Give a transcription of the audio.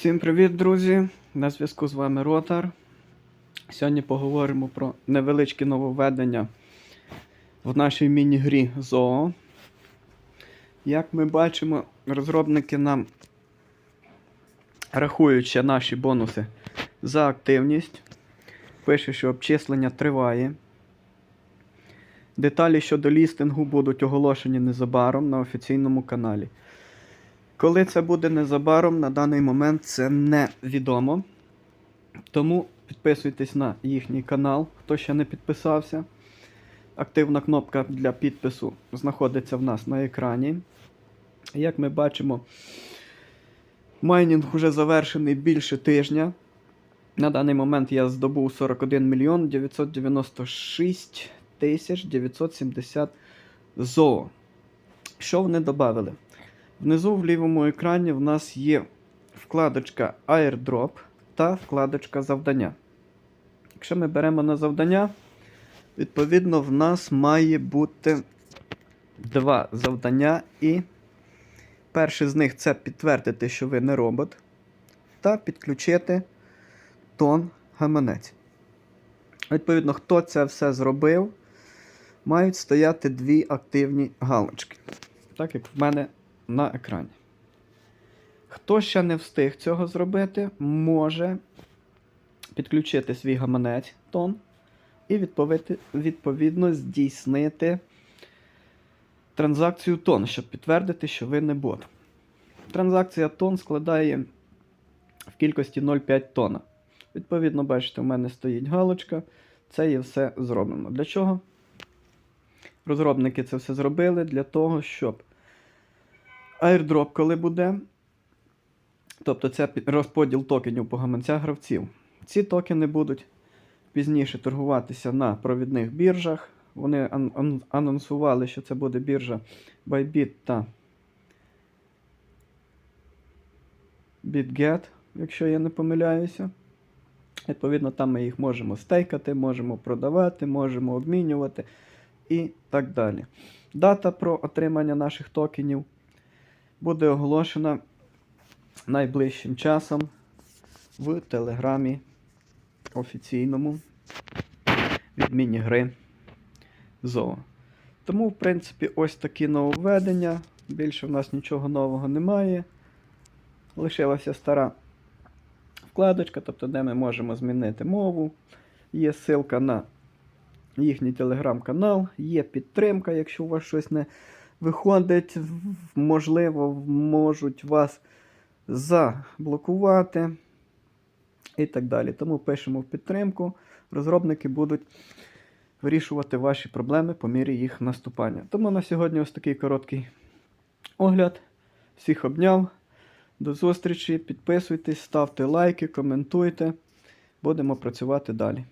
Всім привіт, друзі! На зв'язку з вами Ротар. Сьогодні поговоримо про невеличкі нововведення в нашій міні-грі ЗОО. Як ми бачимо, розробники нам рахують ще наші бонуси за активність. Пише, що обчислення триває. Деталі щодо лістингу будуть оголошені незабаром на офіційному каналі. Коли це буде незабаром, на даний момент це невідомо. Тому підписуйтесь на їхній канал, хто ще не підписався. Активна кнопка для підпису знаходиться в нас на екрані. Як ми бачимо, майнінг вже завершений більше тижня. На даний момент я здобув 41 мільйон 996 тисяч 970 ЗОО. Що вони додали? Внизу в лівому екрані в нас є вкладочка Airdrop та вкладочка завдання. Якщо ми беремо на завдання, відповідно в нас має бути два завдання. І перше з них це підтвердити, що ви не робот, та підключити тон гаманець. Відповідно, хто це все зробив, мають стояти дві активні галочки. Так як в мене на екрані. Хто ще не встиг цього зробити, може підключити свій гаманець тон і відповідно здійснити транзакцію тон, щоб підтвердити, що ви не бот. Транзакція тон складає в кількості 0,5 тона. Відповідно, бачите, у мене стоїть галочка. Це є все зроблено. Для чого? Розробники це все зробили для того, щоб airdrop, коли буде. Тобто це розподіл токенів по гаманцях гравців. Ці токени будуть пізніше торгуватися на провідних біржах. Вони ан- ан- анонсували, що це буде біржа Bybit та BitGet, якщо я не помиляюся. Відповідно, там ми їх можемо стейкати, можемо продавати, можемо обмінювати і так далі. Дата про отримання наших токенів буде оголошена найближчим часом в телеграмі офіційному від міні-гри ЗОО. Тому, в принципі, ось такі нововведення. Більше в нас нічого нового немає. Лишилася стара вкладочка, тобто, де ми можемо змінити мову. Є ссылка на їхній телеграм-канал, є підтримка, якщо у вас щось не виходить, можливо, можуть вас заблокувати і так далі. Тому пишемо в підтримку. Розробники будуть вирішувати ваші проблеми по мірі їх наступання. Тому на сьогодні ось такий короткий огляд. Всіх обняв. До зустрічі. Підписуйтесь, ставте лайки, коментуйте. Будемо працювати далі.